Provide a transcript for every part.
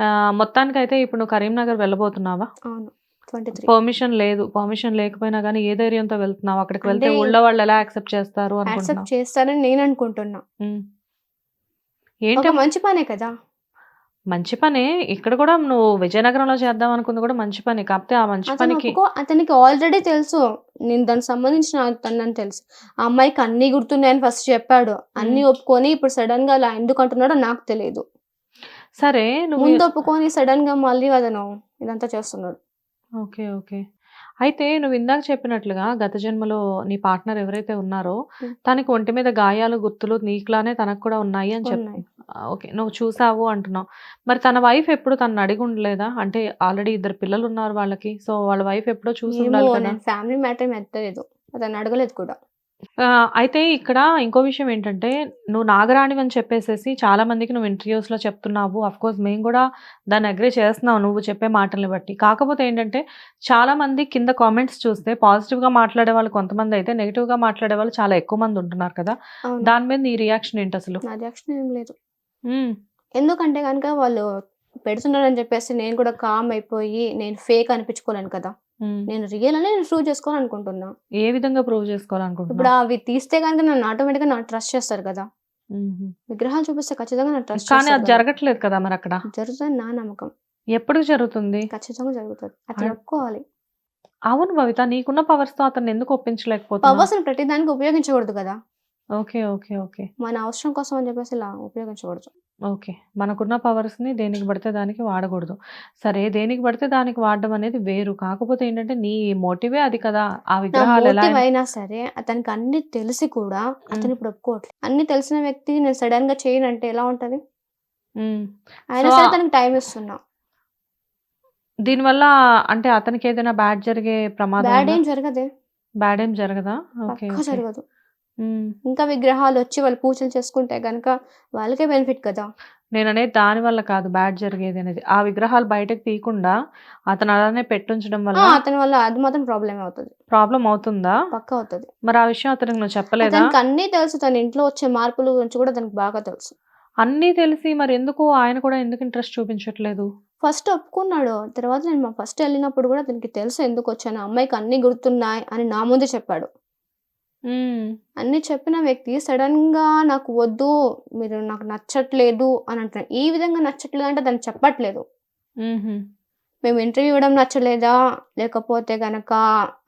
ఆహ్, మొత్తానికైతే ఇప్పుడు నువ్వు కరీంనగర్ వెళ్ళబోతున్నావా? అవును. 23 పర్మిషన్ లేదు. పర్మిషన్ లేకపోయినా గానీ ఏ ధైర్యంతో వెళ్తున్నావు? అక్కడికి వెళ్తే అంటే ఊళ్ళో వాళ్ళు ఎలా యాక్సెప్ట్ చేస్తారు యాక్సెప్ట్ అనుకుంటున్నావు? చేస్తారని నేను అనుకుంటున్నా. ఒక ఏంటి మంచి పనే కదా! మంచి పనే. ఇక్కడ కూడా నువ్వు విజయనగరంలో చేద్దాం అనుకుంది కూడా మంచి పనే. కాకపోతే ఆ మంచి అతను పనికి ఒప్పుకో అతనికి ఆల్రెడీ తెలుసు. నేను దానికి సంబంధించిన అతనని తెలుసు. ఆ అమ్మాయికి అన్నీ గుర్తున్నాయని ఫస్ట్ చెప్పాడు. అన్నీ. ఒప్పుకొని ఇప్పుడు సడెన్‌గా అలా ఎందుకు అంటున్నాడో నాకు తెలీదు. సరే నువ్వు ముందు ఒప్పుకొని సడెన్‌గా మళ్ళీ అతను ఇదంతా చేస్తున్నాడు. ఓకే. ఓకే. అయితే నువ్వు ఇందాక చెప్పినట్లుగా గత జన్మలో నీ పార్ట్నర్ ఎవరైతే ఉన్నారో. తనకి ఒంటి మీద గాయాలు, గుర్తులు నీకులానే తనకు కూడా ఉన్నాయి అని చెప్ ఉన్నాయి. ఆహ్, ఓకే. నువ్వు చూసావు అంటున్నావు. మరి తన వైఫ్ ఎప్పుడు తనని అడిగి ఉండలేదా? అంటే ఆల్రెడీ ఇద్దరు పిల్లలున్నారు వాళ్ళకి. సో, వాళ్ళ వైఫ్ ఎప్పుడో కదా! నేను ఫ్యామిలీ మ్యాటర్ ఎత్తలేదు. అతన్ని అడగలేదు కూడా. అయితే ఇక్కడ ఇంకో విషయం ఏంటంటే నువ్వు నాగరాణివని చెప్పేసేసి చాలా మందికి నువ్వు ఇంటర్‌వ్యూస్‌లో చెప్తున్నావు. ఆఫ్‌కోర్స్ మేము కూడా దాన్ని అగ్రీ చేస్తున్నాం నువ్వు చెప్పే మాటల్ని బట్టి. కాకపోతే ఏంటంటే చాలా మంది కింద కామెంట్స్ చూస్తే పాజిటివ్‌గా మాట్లాడే వాళ్ళు కొంతమందైతే నెగెటివ్‌గా మాట్లాడే వాళ్ళు చాలా ఎక్కువ మంది ఉంటున్నారు కదా! అవును. దాని మీద నీ రియాక్షన్ ఏంటసలు? నా రియాక్షన్ ఏం లేదు. హ్మ్. ఎందుకంటే గనుక వాళ్ళు పెడుతున్నారని చెప్పేసి నేను కూడా కామ్ అయిపోయి నేను ఫేక్ అనిపించుకోలేను కదా! నేను రియల్ అని నేను ప్రూవ్ చేసుకోవాలనుకుంటున్నా. ఏ విధంగా ప్రూవ్ ఇప్పుడు చేసుకోవాలనుకుంటున్నావు? అవి తీస్తే గనుక నన్ను ఆటోమేటిక్‌గా నాకు ట్రస్ట్ చేస్తారు కదా! విగ్రహాలు చూపిస్తే ఖచ్చితంగా నాకు ట్రస్ట్ కానీ అది! జరగట్లేదు కదా మరక్కడ. జరుగుతదని నా నమ్మకం. ఎప్పటికి జరుగుతుంది? ఖచ్చితంగా జరుగుతది. అతను ఒప్పుకోవాలి. అవును భవిత. నీకున్న పవర్స్‌తో అతన్ని ఎందుకు ఒప్పించలేకపోతున్నావు? పవర్స్‌ని ప్రతి దానికి ఉపయోగించకూడదు కదా! ఓకే. ఓకే. ఓకే. మన అవసరం కోసం అని చెప్పేసి ఇలా ఉపయోగించకూడదు. ఓకే. మనకున్న పవర్స్‌ని దేనికి పడితే దానికి వాడకూడదు. సరే దేనికి పడితే దానికి వాడడం అనేది వేరు. కాకపోతే ఏంటంటే నీ మోటివే అది కదా! ఆ నా విగ్రహాలు ఎలా మోటివ్ అయినా అయినా సరే అతనికి అన్నీ తెలిసి కూడా అతను. ఇప్పుడు ఒప్పుకోవట్లేదు. అన్నీ తెలిసిన వ్యక్తి నేను సడెన్‌గా చేయనంటే ఎలా ఉంటది? హ్మ్. అయినా సరే తనకి టైం ఇస్తున్నా. దీనివల్ల అంటే అతనికి ఏదైనా బ్యాడ్ జరిగే ప్రమాదం బ్యాడ్ ఉందా? ఏం జరగదే. బ్యాడ్ ఏం జరగదా? ఓకే. పక్కా ఓకే. జరగదు. హ్మ్. ఇంకా విగ్రహాలు వచ్చి వాళ్ళు పూజలు చేసుకుంటే గనుక వాళ్ళకే బెనిఫిట్ కదా! నేననేది దాని వల్ల కాదు బ్యాడ్ జరిగేది అనేది. ఆ విగ్రహాలు బయటకు తీయకుండా అతను అలానే పెట్టుంచడం ఆ! వల్ల అతని వల్ల అది మాత్రం ప్రాబ్లమే అవుతది. ప్రాబ్లమ్ అవుతుందా? పక్కా అవుతది. మరి ఆ విషయం అతనికి నువ్వు చెప్పలేదా? అన్నీ తెలుసు. తన ఇంట్లో వచ్చే మార్పుల గురించి కూడా అతనికి బాగా తెలుసు. అన్నీ తెలిసి మరి ఎందుకు ఆయన కూడా ఎందుకు ఇంట్రెస్ట్ చూపించట్లేదు? ఫస్ట్ ఒప్పుకున్నాడు. తర్వాత నేను మ ఫస్ట్ ఎళ్ళినప్పుడు కూడా అతనికి తెలుసు ఎందుకొచ్చానో. ఆ అమ్మాయికి అన్నీ గుర్తున్నాయి అని నా ముందు చెప్పాడు. హ్మ్. అన్నీ చెప్పిన వ్యక్తి సడెన్‌గా నాకు వద్దు, మీరు నాకు నచ్చట్లేదు అని అంటున్నాడు. ఈ విధంగా నచ్చట్లేదు అంటే తను చెప్పట్లేదు. హుహు. మేము ఇంటర్వ్యూ ఇవ్వడం నచ్చలేదా? లేకపోతే గనక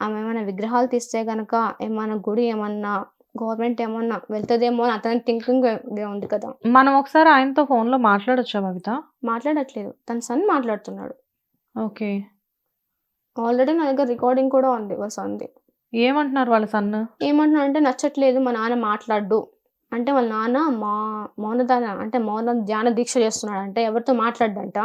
ఆమె ఏమైనా విగ్రహాలు తీస్తే గనక ఏమన్నా గుడి ఏమన్నా గవర్నమెంట్ ఏమన్నా వెళ్తదేమో అని అతని థింకింగ్ ఉంది కదా! మనం ఒకసారి ఆయనతో ఫోన్‌లో మాట్లాడొచ్చా బబిత? మాట్లాడట్లేదు. తన సన్ మాట్లాడుతున్నాడు. ఓకే. ఆల్రెడీ నా దగ్గర రికార్డింగ్ కూడా ఉంది వాళ్ళ సన్‌ది. ఏమంటున్నారు వాళ్ళ సన్? ఏమంటున్నాడంటే నచ్చట్లేదు మా నాన్న మాట్లాడడు. అంటే వాళ్ళ నాన్న మా మౌనదాన అంటే మౌన ధ్యాన దీక్ష చేస్తున్నాడు. అంటే ఎవరితో మాట్లాడడంట.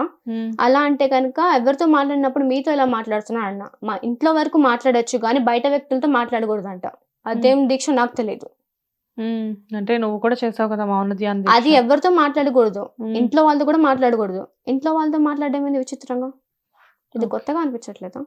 అలా అంటే గనుక ఎవరితో మాట్లాడినప్పుడు మీతో ఎలా మాట్లాడుతున్నాడు అన్న. మా ఇంట్లో వరకు మాట్లాడొచ్చు గానీ బయట వ్యక్తులతో మాట్లాడకూడదంట. అదేం దీక్ష నాకు. హ్మ్. అంటే నువ్వు కూడా చేసావు కదా! మౌన ధ్యాన అది. ఎవరితో మాట్లాడకూడదు. ఇంట్లో వాళ్ళతో కూడా మాట్లాడకూడదు. ఇంట్లో వాళ్ళతో మాట్లాడడం విచిత్రంగా? ఇది. కొత్తగా అనిపించట్లేదా?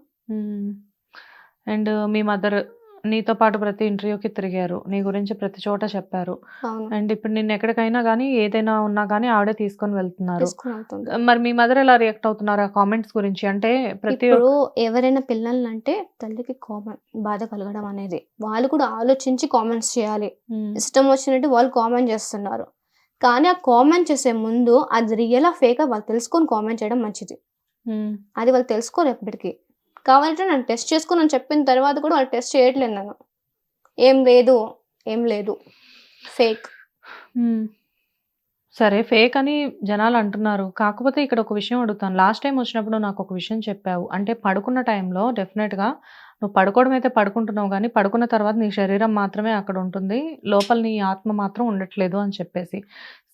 అండ్ మీ మదర్ నీతో పాటు ప్రతి ఇంటర్వ్యూకి తిరిగారు. నీ గురించి ప్రతి చోట చెప్పారు. అవును. అండ్ ఇప్పుడు నిన్నెక్కడికైనా గానీ ఏదైనా ఉన్నా గానీ ఆవిడే తీసుకొని వెళ్తున్నారు. తీసుకొని వెళ్తుంది. మరి మీ మదర్ ఎలా రియాక్ట్ అవుతున్నారు ఆ కామెంట్స్ గురించి? అంటే ప్రతి ఇప్పుడు ఎవరైనా పిల్లల్నంటే తల్లికి కామన్ బాధ కలగడం అనేది. వాళ్ళు కూడా ఆలోచించి కామెంట్స్ చేయాలి. ఇష్టం వచ్చినట్టు వాళ్ళు కామెంట్ చేస్తున్నారు. కానీ ఆ కామెంట్ చేసే ముందు అది రియలా? ఫేకా? వాళ్ళు తెలుసుకొని కామెంట్ చేయడం మంచిది. అది వాళ్ళు తెలుసుకోరు ఎప్పటికి. కావాలంటే నన్ను టెస్ట్ చేసుకుని అని చెప్పిన తర్వాత కూడా వాళ్ళు టెస్ట్ చేయట్లేదు నన్ను. ఏం లేదు, ఏం లేదు. ఫేక్. సరే ఫేక్ అని జనాలు అంటున్నారు. కాకపోతే ఇక్కడ ఒక విషయం అడుగుతాను. లాస్ట్ టైం వచ్చినప్పుడు నాకు ఒక విషయం చెప్పావు. అంటే పడుకున్న టైంలో డెఫినెట్‌గా నువ్వు పడుకోవడం అయితే పడుకుంటున్నావు గానీ, పడుకున్న తర్వాత నీ శరీరం మాత్రమే అక్కడ ఉంటుంది. లోపల నీ ఆత్మ మాత్రం ఉండట్లేదు అని చెప్పేసి.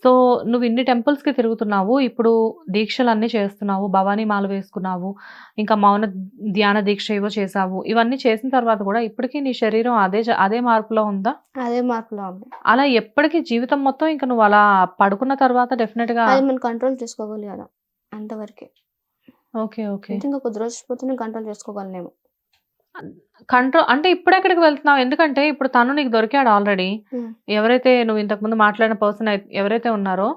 సో, నువ్వు ఇన్ని టెంపుల్స్‌కి తిరుగుతున్నావు. ఇప్పుడు దీక్షలన్నీ చేస్తున్నావు. భవానీ మాల వేసుకున్నావు. ఇంకా మౌన ధ్యాన దీక్ష ఏవో చేశావు. ఇవన్నీ చేసిన తర్వాత కూడా ఇప్పటికి నీ శరీరం అదే అదే మార్పులో ఉందా? అదే మార్పులో ఉంది. అలా ఎప్పటికి జీవితం మొత్తం ఇంక నువ్వు అలా పడుకున్న తర్వాత డెఫినెట్‌గా మనం కంట్రోల్ చేసుకోగలిగాను. అంతవరకే. ఓకే. ఓకే. ఇంకా కొద్ది రోజులు పోతే కంట్రోల్ చేసుకోగలనేమో. కంట్రో అంటే ఇప్పుడెక్కడికి వెళ్తున్నావు? ఎందుకంటే ఇప్పుడు తను నీకు దొరికాడు ఆల్రెడీ. ఎవరైతే నువ్వు ఇంతకుముందు మాట్లాడిన పర్సన్ ఎవరైతే ఉన్నారో,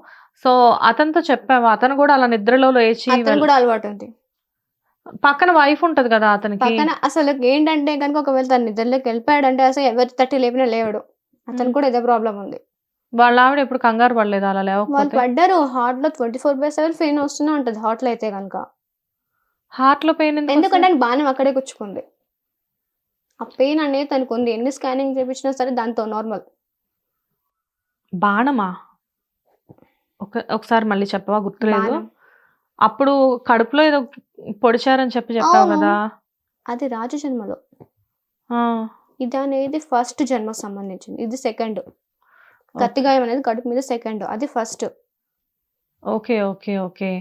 సో అతనితో చెప్పావా? అతను గూడా అలా నిద్రలో లేచి అతను కూడా అలవాటు ఉంది. పక్కన వైఫ్ ఉంటది గదా! అతనికి. పక్కన అసలు ఏంటంటే గనుక ఒకవేళ తను నిద్రలోకి వెళ్ళిపోయాడంటే అసలు ఎవరు తట్టి లేపినా లేవడు. అతనికి హ్మ్. కూడా ఇదే ప్రాబ్లమ్ ఉంది. వాళ్ళ ఆవిడ ఎప్పుడు కంగారు పడలేదా అలా వాళ్ళు? పడ్డారు. హార్ట్‌లో 24/7 పెయిన్ వస్తూనే ఉంటది హార్ట్‌లో అయితే గనుక. హార్ట్‌లో పెయిన్ ఎందుకంటే బాణం అక్కడే గుచ్చుకుంది. ఆ పెయిన్ అనేది తనకుంది. ఎన్ని స్కానింగ్ చేపించినా సరే దాంతో నార్మల్. బాణమా? ఒక ఒకసారి మళ్ళీ చెప్పవా? గుర్తులేదు. బాణం. అప్పుడు కడుపులో ఏదో పొడిచారని చెప్పి చెప్పావు అవును. గదా! అది రాజు జన్మలో. ఆ! ఇదనేది ఫస్ట్ జన్మకు సంబంధించింది. ఇది సెకండ్. కత్తి ఓకే. గాయం అనేది కడుపు మీద సెకండ్. అది ఫస్ట్. ఓకే. ఓకే. ఓకే.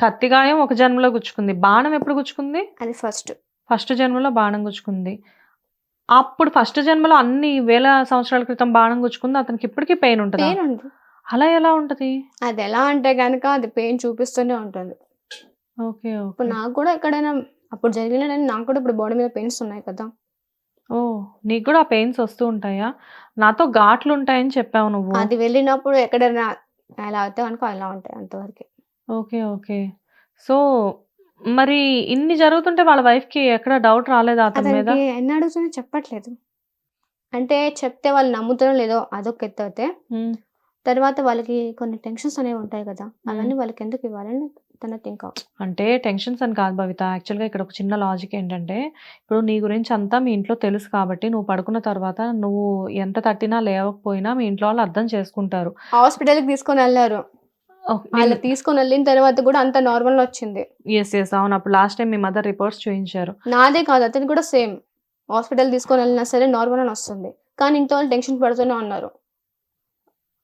కత్తి గాయం ఒక జన్మలో గుచ్చుకుంది. బాణం ఎప్పుడు గుచ్చుకుంది? అది ఫస్ట్. ఫస్ట్ జన్మలో బాణం గుచ్చుకుంది. అప్పుడు ఫస్ట్ జన్మలో అన్ని వేల సంవత్సరాల క్రితం బాణం గుచ్చుకుంది. అతనికి ఇప్పటికి పెయిన్ ఉంటదా? పెయిన్ ఉంది. అలా ఎలా ఉంటది? అది ఎలా అంటే గనుక అది పెయిన్ చూపిస్తూనే ఉంటుంది. ఓకే. ఇప్పుడు. నాకు కూడా ఎక్కడైనా అప్పుడు జరిగినని నాకు కూడా ఇప్పుడు బాడీ మీద పెయిన్స్ ఉన్నాయి కదా! ఓహ్! నీకు గూడా ఆ పెయిన్స్ వస్తూ ఉంటాయా? నాతో ఘాట్లుంటాయని చెప్పావు నువ్వు. అది వెళ్ళినప్పుడు ఎక్కడైనా అలా అయితే గనుక అలా ఉంటాయి అంతవరకే. ఓకే. ఓకే. సో, మరి ఇన్ని జరుగుతుంటే వాళ్ళ వైఫ్‌కి ఎక్కడ డౌట్ రాలేదా అతని మీద? అతనికి ఎన్ని అడుగుతున్నా చెప్పట్లేదు. అంటే చెప్తే వాళ్ళు నమ్ముతారో లేదో అదొక ఎత్తయితే. హ్మ్. తర్వాత వాళ్ళకి కొన్ని టెన్షన్స్ అనేవి ఉంటాయి కదా! అవన్నీ వాళ్ళకి ఎందుకు ఇవ్వాలని తన థింక్. అంటే టెన్షన్స్ అని కాదు భవిత. యాక్చువల్‌గా ఇక్కడ ఒక చిన్న లాజిక్ ఏంటంటే, ఇప్పుడు నీ గురించి అంతా మీ ఇంట్లో తెలుసు కాబట్టి నువ్వు పడుకున్న తర్వాత నువ్వు ఎంత తట్టినా లేవకపోయినా మీ ఇంట్లో వాళ్ళు అర్థం చేసుకుంటారు. హాస్పిటల్‌కి తీసుకొనెళ్ళారు. అలా నిన్ తీసుకొనెళ్ళిన తర్వాత కూడా అంతా నార్మల్ వచ్చింది. యెస్. యెస్. అవును. అప్పుడు లాస్ట్ టైమ్ మీ మదర్ రిపోర్ట్స్ చూయించారు. నాదే కాదు అతనికి కూడా సేమ్. హాస్పిటల్ తీసుకొనెళ్ళినా సరే నార్మల్ అని వస్తుంది. కానీ ఇంట్లో వాళ్ళు టెన్షన్ పడుతూనే ఉన్నారు.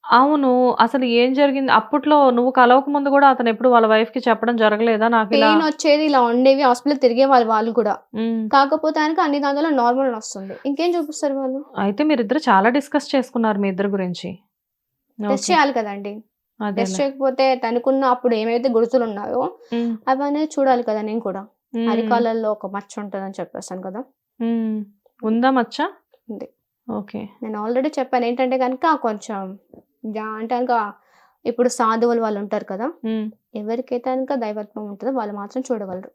అవును. అసలు ఏం జరిగింది? అప్పట్లో నువ్వు కలవక ముందు గూడా అతను ఎప్పుడు వాళ్ళ వైఫ్‌కి చెప్పడం జరగలేదా? నాకిలా పెయిన్ వచ్చేది ఇలా ఉండేవి హాస్పిటల్‌కి తిరిగేవాళ్ళు వాళ్ళు కూడా. హ్మ్. కాకపోతే గనుక అన్ని దాంట్లో నార్మల్ వస్తుంది. ఇంకేం చూపిస్తారు వాళ్ళు? అయితే మీరిద్దరు చాలా డిస్కస్ చేసుకున్నారు మీ ఇద్దరి గురించి. టెస్ట్. చేయాలి కదండీ! టెస్ట్. చేయకపోతే తనకున్న అప్పుడు ఏమైతే గుర్తులున్నాయో హ్మ్. అవనేది చూడాలి కదా నేను కూడా. హ్మ్. అరికాళ్ళల్లో ఒక మచ్చ ఉంటదని చెప్పేసాను కదా! ఉందా మచ్చ? ఉంది. ఓకే. నేను ఆల్రెడీ చెప్పాను. ఏంటంటే గనుక కొంచెం అంటే గనుక ఇప్పుడు సాధువులు వాళ్ళు ఉంటారు కదా! ఎవరికైతే గనుక దైవత్వం ఉంటదో వాళ్ళు మాత్రం చూడగలరు.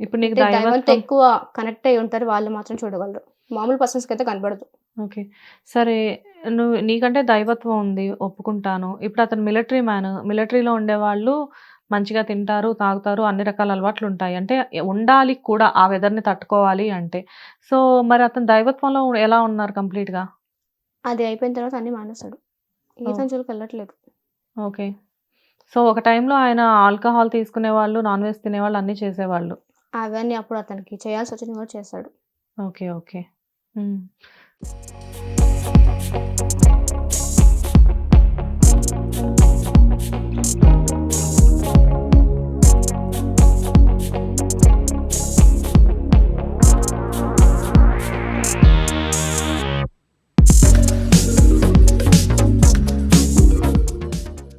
ఇప్పుడు నీకు దైవంతో దైవత్వం ఎక్కువ కనెక్ట్ అయ్యి ఉంటారు. వాళ్ళు మాత్రం చూడగలరు. మామూలు పర్సన్స్‌కి అయితే కనపడదు. ఓకే. సరే నువ్వు నీకంటే దైవత్వం ఉంది ఒప్పుకుంటాను. ఇప్పుడు అతను మిలిటరీ మ్యాన్. మిలిటరీలో ఉండేవాళ్ళు మంచిగా తింటారు, తాగుతారు, అన్ని రకాల అలవాట్లుంటాయి. అంటే ఉండాలి కూడా ఆ వెదర్‌ని తట్టుకోవాలి అంటే. సో, మరి అతను దైవత్వంలో ఎలా ఉన్నారు కంప్లీట్‌గా? అది అయిపోయిన తర్వాత అన్నీ మానేసాడు. ఓహ్! ఈతని జోలికెళ్ళట్లేదు. ఓకే. సో, ఒక టైంలో ఆయన ఆల్కహాల్ తీసుకునేవాళ్ళు, నాన్ వెజ్ తినేవాళ్ళు అన్నీ చేసేవాళ్ళు. అవన్నీ అప్పుడు అతనికి చేయాల్సొచ్చినవి కూడా చేశాడు. ఓకే. ఓకే. హ్మ్. Thank you.